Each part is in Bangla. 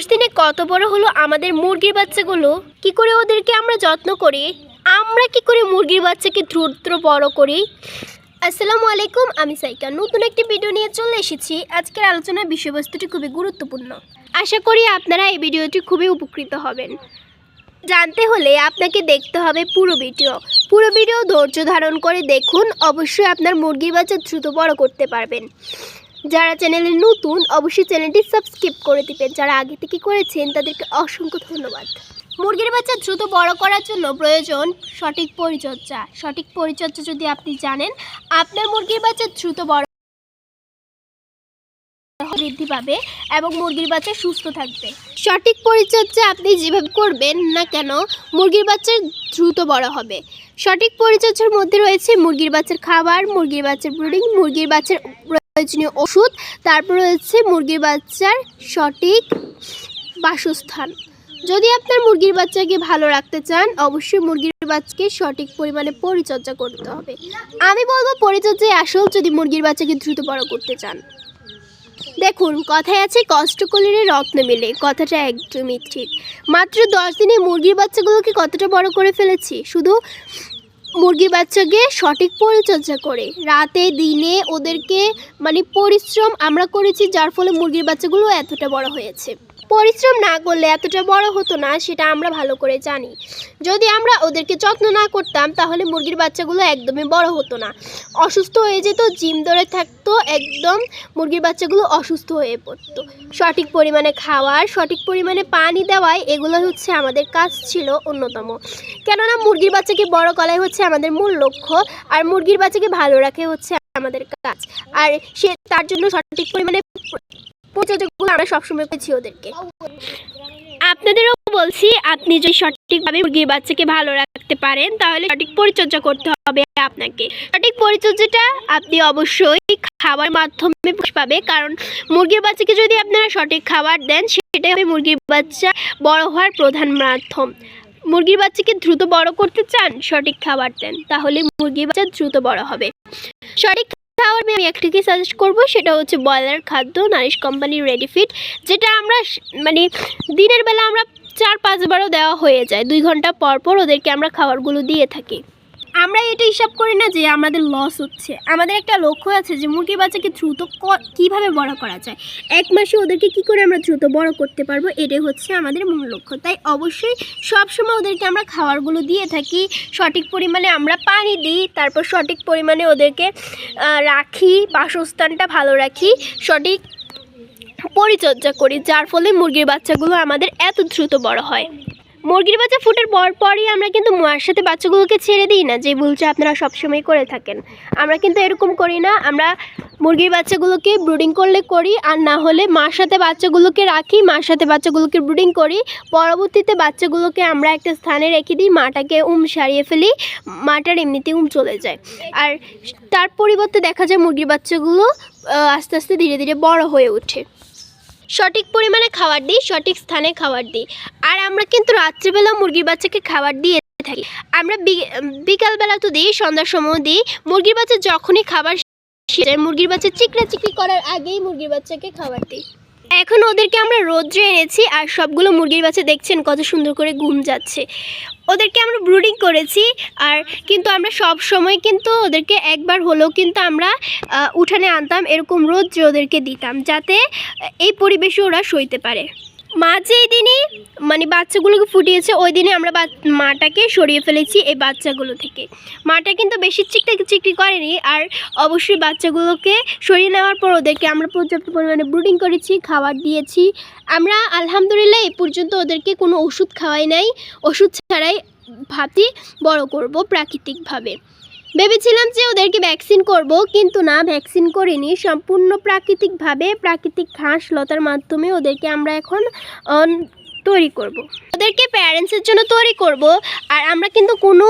দশ দিনে কত বড় হলো আমাদের মুরগির বাচ্চাগুলো? কি করে ওদেরকে আমরা যত্ন করি? আমরা কি করে মুরগির বাচ্চাকে দ্রুত বড় করি? আসসালামু আলাইকুম, আমি সাইকা। নতুন একটি ভিডিও নিয়ে চলে এসেছি। আজকের আলোচনার বিষয়বস্তুটি খুবই গুরুত্বপূর্ণ। আশা করি আপনারা এই ভিডিওটি খুবই উপকৃত হবেন। জানতে হলে আপনাকে দেখতে হবে পুরো ভিডিও। পুরো ভিডিও ধৈর্য ধারণ করে দেখুন, অবশ্যই আপনার মুরগির বাচ্চা দ্রুত বড় করতে পারবেন। যারা চ্যানেলে নতুন, অবশ্যই চ্যানেলটি সাবস্ক্রাইব করে দিবেন। যারা আগে থেকে করেছেন, তাদেরকে অসংখ্য ধন্যবাদ। মুরগির বাচ্চা দ্রুত বড় করার জন্য প্রয়োজন সঠিক পরিচর্যা। সঠিক পরিচর্যা যদি আপনি জানেন, আপনার মুরগির বাচ্চা দ্রুত বড় বৃদ্ধি পাবে এবং মুরগির বাচ্চা সুস্থ থাকবে। সঠিক পরিচর্যা আপনি যেভাবে করবেন না কেন, মুরগির বাচ্চা দ্রুত বড় হবে। সঠিক পরিচর্যার মধ্যে রয়েছে মুরগির বাচ্চার খাবার, মুরগির বাচ্চার ব্রিডিং, মুরগির বাচ্চার প্রয়োজনীয় ওষুধ। তারপর রয়েছে মুরগির বাচ্চার সঠিক বাসস্থান। যদি আপনার মুরগির বাচ্চাকে ভালো রাখতে চান, অবশ্যই মুরগির বাচ্চাকে সঠিক পরিমাণে পরিচর্যা করতে হবে। আমি বলব পরিচর্যায় আসল যদি মুরগির বাচ্চাকে দ্রুত বড় করতে চান। দেখুন, কথায় আছে, কষ্ট করলে রত্ন মেলে। কথাটা একদমই ঠিক। মাত্র দশ দিনে মুরগির বাচ্চাগুলোকে কতটা বড় করে ফেলেছি? শুধু মুরগির বাচ্চাকে সঠিক পরিচর্যা করে। রাতে, দিনে ওদেরকে মানে পরিশ্রম আমরা করেছি, যার ফলে মুরগির বাচ্চাগুলো এতটা বড় হয়েছে। পরিশ্রম না করলে এতটা বড় হতো না, সেটা আমরা ভালো করে জানি। যদি আমরা ওদেরকে যত্ন না করতাম, তাহলে মুরগির বাচ্চাগুলো একদমই বড় হতো না। অসুস্থ হয়ে যেত, জিম ধরে থাকতো, একদম মুরগির বাচ্চাগুলো অসুস্থ হয়ে পড়তো। সঠিক পরিমাণে খাওয়ার সঠিক পরিমাণে পানি দেওয়ায় এগুলো হচ্ছে আমাদের কাজ ছিল অন্যতম। কেননা মুরগির বাচ্চাকে বড় করাই হচ্ছে আমাদের মূল লক্ষ্য, আর মুরগির বাচ্চাকে ভালো রাখে হচ্ছে আমাদের কাজ। আর সে তার জন্য সঠিক পরিমাণে আমরা সবসময় ওদেরকে। আপনাদেরও বলছি, আপনি যদি সঠিকভাবে মুরগির বাচ্চাকে ভালো রাখতে পারেন, তাহলে সঠিক পরিচর্যা করতে হবে আপনাকে। সঠিক পরিচর্যাটা আপনি অবশ্যই খাবার মাধ্যমে পাবে, কারণ মুরগির বাচ্চাকে যদি আপনারা সঠিক খাবার দেন, সেটাই হবে মুরগির বাচ্চা বড় হওয়ার প্রধান মাধ্যম। মুরগির বাচ্চাকে দ্রুত বড় করতে চান, সঠিক খাবার দেন, তাহলে মুরগির বাচ্চা দ্রুত বড় হবে। সঠিক খাবার আমি একটাকে সাজেস্ট করব? সেটা হচ্ছে ব্রয়লার খাদ্য, নারিশ কোম্পানির রেডিফিট যেটা আমরা মানে দিনের বেলা আমরা চার পাঁচবারও দেওয়া হয়ে যায়। দুই ঘণ্টা পর পর ওদেরকে আমরা খাবারগুলো দিয়ে থাকি। আমরা এটা হিসাব করি না যে আমাদের লস হচ্ছে। আমাদের একটা লক্ষ্য আছে যে মুরগির বাচ্চাকে দ্রুত কীভাবে বড় করা যায়। এক মাসে ওদেরকে কি করে আমরা দ্রুত বড় করতে পারব, এটাই হচ্ছে আমাদের মূল লক্ষ্য। তাই অবশ্যই সবসময় ওদেরকে আমরা খাবারগুলো দিয়ে থাকি, সঠিক পরিমাণে আমরা পানি দিই, তারপর সঠিক পরিমাণে ওদেরকে রাখি, বাসস্থানটা ভালো রাখি, সঠিক পরিচর্যা করি, যার ফলে মুরগির বাচ্চাগুলো আমাদের এত দ্রুত বড় হয়। মুরগির বাচ্চা ফুটের পর পরই আমরা কিন্তু মার সাথে বাচ্চাগুলোকে ছেড়ে দিই না, যে ভুলটা আপনারা সবসময় করে থাকেন। আমরা কিন্তু এরকম করি না, আমরা মুরগির বাচ্চাগুলোকে ব্রুডিং করলে করি, আর না হলে মার সাথে বাচ্চাগুলোকে রাখি, মার সাথে বাচ্চাগুলোকে ব্রুডিং করি। পরবর্তীতে বাচ্চাগুলোকে আমরা একটা স্থানে রেখে দিই, মাটাকে উম সারিয়ে ফেলি, মাটার এমনিতে উম চলে যায়। আর তার পরিবর্তে দেখা যায় মুরগির বাচ্চাগুলো আস্তে আস্তে ধীরে ধীরে বড় হয়ে ওঠে। সঠিক পরিমাণে খাবার দিই, সঠিক স্থানে খাবার দিই। আর আমরা কিন্তু রাত্রিবেলা মুরগির বাচ্চাকে খাবার দিয়ে থাকি। আমরা বিকালবেলা তো দিই, সন্ধ্যার সময় দিই। মুরগির বাচ্চা যখনই খাবার মুরগির বাচ্চা চিকড়া চিকড়ি করার আগেই মুরগির বাচ্চাকে খাবার দিই। এখন ওদেরকে আমরা রোদ্রে এনেছি আর সবগুলো মুরগির বাচ্চা দেখছেন কত সুন্দর করে ঘুম যাচ্ছে। ওদেরকে আমরা ব্রুডিং করেছি আর কিন্তু আমরা সব সময় কিন্তু ওদেরকে একবার হলেও কিন্তু আমরা উঠানে আনতাম, এরকম রোদ্রে ওদেরকে দিতাম, যাতে এই পরিবেশে ওরা সইতে পারে। মা যেই দিনই মানে বাচ্চাগুলোকে ফুটিয়েছে, ওই দিনে আমরা মাটাকে সরিয়ে ফেলেছি এই বাচ্চাগুলো থেকে। মাটা কিন্তু বেশি চিকটা চিকটি করেনি আর অবশ্যই বাচ্চাগুলোকে সরিয়ে নেওয়ার পর ওদেরকে আমরা পর্যাপ্ত পরিমাণে ব্রুডিং করেছি, খাবার দিয়েছি। আমরা আলহামদুলিল্লাহ এই পর্যন্ত ওদেরকে কোনো ওষুধ খাওয়াই নাই। ওষুধ ছাড়াই ভাতি বড় করব প্রাকৃতিকভাবে। ভেবেছিলাম যে ওদেরকে ভ্যাকসিন করব, কিন্তু না ভ্যাকসিন করিনি। সম্পূর্ণ প্রাকৃতিকভাবে, প্রাকৃতিক ঘাস লতার মাধ্যমে ওদেরকে আমরা এখন তৈরি করব। ওদেরকে প্যারেন্টসের জন্য তৈরি করব। আর আমরা কিন্তু কোনো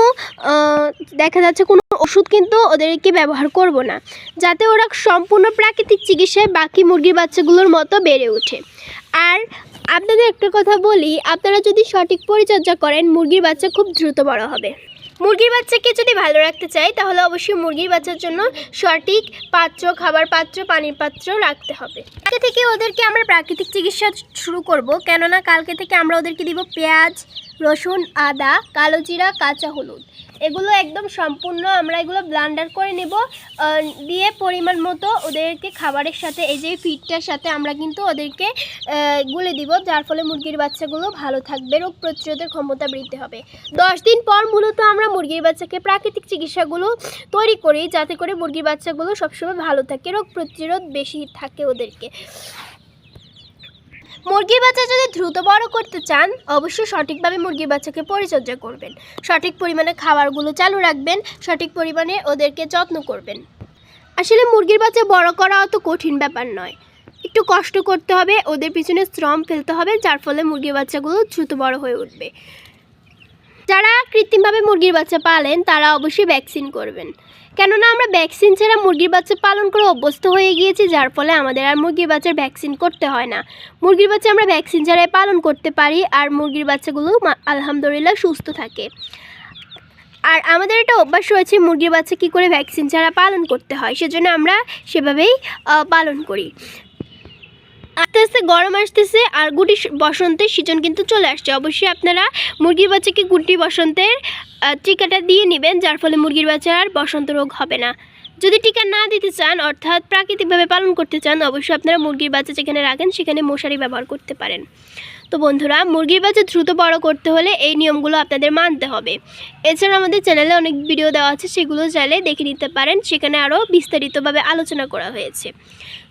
দেখা যাচ্ছে কোনো ওষুধ কিন্তু ওদেরকে ব্যবহার করব না। যাতে ওরা সম্পূর্ণ প্রাকৃতিক চিকিৎসায় বাকি মুরগির বাচ্চাগুলোর মতো বেড়ে ওঠে। আর আপনাদের একটা কথা বলি, আপনারা যদি সঠিক পরিচর্যা করেন, মুরগির বাচ্চা খুব দ্রুত বড় হবে। মুরগির বাচ্চাকে যদি ভালো রাখতে চাই, তাহলে অবশ্যই মুরগির বাচ্চার জন্য সঠিক পাত্র, খাবার পাত্র, পানির পাত্র রাখতে হবে। আজকে থেকে ওদেরকে আমরা প্রাকৃতিক চিকিৎসা শুরু করব, কেননা কালকে থেকে আমরা ওদেরকে দিব পেঁয়াজ, রসুন, আদা কালো জিরা কাঁচা হলুদ। এগুলো একদম সম্পূর্ণ আমরা এগুলো ব্লান্ডার করে নেব দিয়ে পরিমাণ মতো ওদেরকে খাবারের সাথে, এই যে ফিডটার সাথে আমরা কিন্তু ওদেরকে গুলে দিব, যার ফলে মুরগির বাচ্চাগুলো ভালো থাকবে, রোগ প্রতিরোধের ক্ষমতা বৃদ্ধি হবে। দশ দিন পর মূলত আমরা মুরগির বাচ্চাকে প্রাকৃতিক চিকিৎসাগুলো তৈরি করি, যাতে করে মুরগির বাচ্চাগুলো সবসময় ভালো থাকে, রোগ প্রতিরোধ বেশি থাকে ওদেরকে। মুরগির বাচ্চা যদি দ্রুত বড় করতে চান, অবশ্যই সঠিকভাবে মুরগির বাচ্চাকে পরিচর্যা করবেন। সঠিক পরিমাণে খাবারগুলো চালু রাখবেন, সঠিক পরিমাণে ওদেরকে যত্ন করবেন। আসলে মুরগির বাচ্চা বড় করা অত কঠিন ব্যাপার নয়। একটু কষ্ট করতে হবে, ওদের পিছনে শ্রম ফেলতে হবে, যার ফলে মুরগির বাচ্চাগুলো দ্রুত বড় হয়ে উঠবে। যারা কৃত্রিমভাবে মুরগির বাচ্চা পালেন, তারা অবশ্যই ভ্যাকসিন করবেন। কেননা আমরা ভ্যাকসিন ছাড়া মুরগির বাচ্চা পালন করে অভ্যস্ত হয়ে গিয়েছি, যার ফলে আমাদের আর মুরগির বাচ্চার ভ্যাকসিন করতে হয় না। মুরগির বাচ্চা আমরা ভ্যাকসিন ছাড়াই পালন করতে পারি আর মুরগির বাচ্চাগুলো আলহামদুলিল্লাহ সুস্থ থাকে। আর আমাদের এটা অভ্যাস রয়েছে, মুরগির বাচ্চা কী করে ভ্যাকসিন ছাড়া পালন করতে হয়, সেজন্য আমরা সেভাবেই পালন করি। আস্তে আস্তে গরম আসতেছে আর গুটি বসন্তের সিজন কিন্তু চলে আসছে। অবশ্যই আপনারা মুরগির বাচ্চাকে গুটি বসন্তের টিকাটা দিয়ে নেবেন, যার ফলে মুরগির বাচ্চা আর বসন্ত রোগ হবে না। যদি টিকা না দিতে চান, অর্থাৎ প্রাকৃতিকভাবে পালন করতে চান, অবশ্যই আপনারা মুরগির বাচ্চা যেখানে রাখেন, সেখানে মশারি ব্যবহার করতে পারেন। তো বন্ধুরা, মুরগির বাচ্চা দ্রুত বড় করতে হলে এই নিয়মগুলো আপনাদের মানতে হবে। এছাড়া আমাদের চ্যানেলে অনেক ভিডিও দেওয়া আছে, সেগুলো চাইলে দেখে নিতে পারেন। সেখানে আরও বিস্তারিতভাবে আলোচনা করা হয়েছে।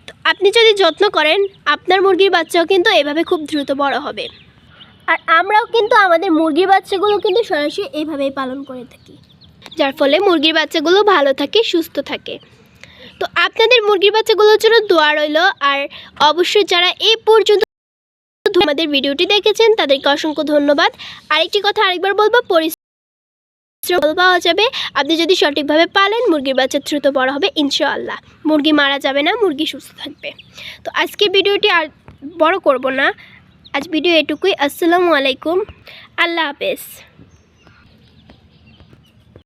তো আপনি যদি যত্ন করেন, আপনার মুরগির বাচ্চাও কিন্তু এভাবে খুব দ্রুত বড় হবে। আর আমরাও কিন্তু আমাদের মুরগির বাচ্চাগুলো কিন্তু সরাসরি এইভাবেই পালন করে থাকি। যার ফলে মুরগির বাচ্চাগুলো ভালো থাকে, সুস্থ থাকে। তো আপনাদের মুরগির বাচ্চাগুলোর জন্য দোয়া রইল। আর অবশ্যই যারা এই পর্যন্ত আমাদের ভিডিওটি দেখেছেন, তাদেরকে অসংখ্য ধন্যবাদ। আরেকটি কথা আরেকবার বলব, পরিশ্রম পাওয়া যাবে। আপনি যদি সঠিকভাবে পালেন, মুরগির বাচ্চা দ্রুত বড় হবে, ইনশাআল্লাহ। মুরগি মারা যাবে না, মুরগি সুস্থ থাকবে। তো আজকে ভিডিওটি আর বড় করব না। আজ ভিডিও এটুকুই। আসসালামু আলাইকুম। আল্লাহ হাফেজ।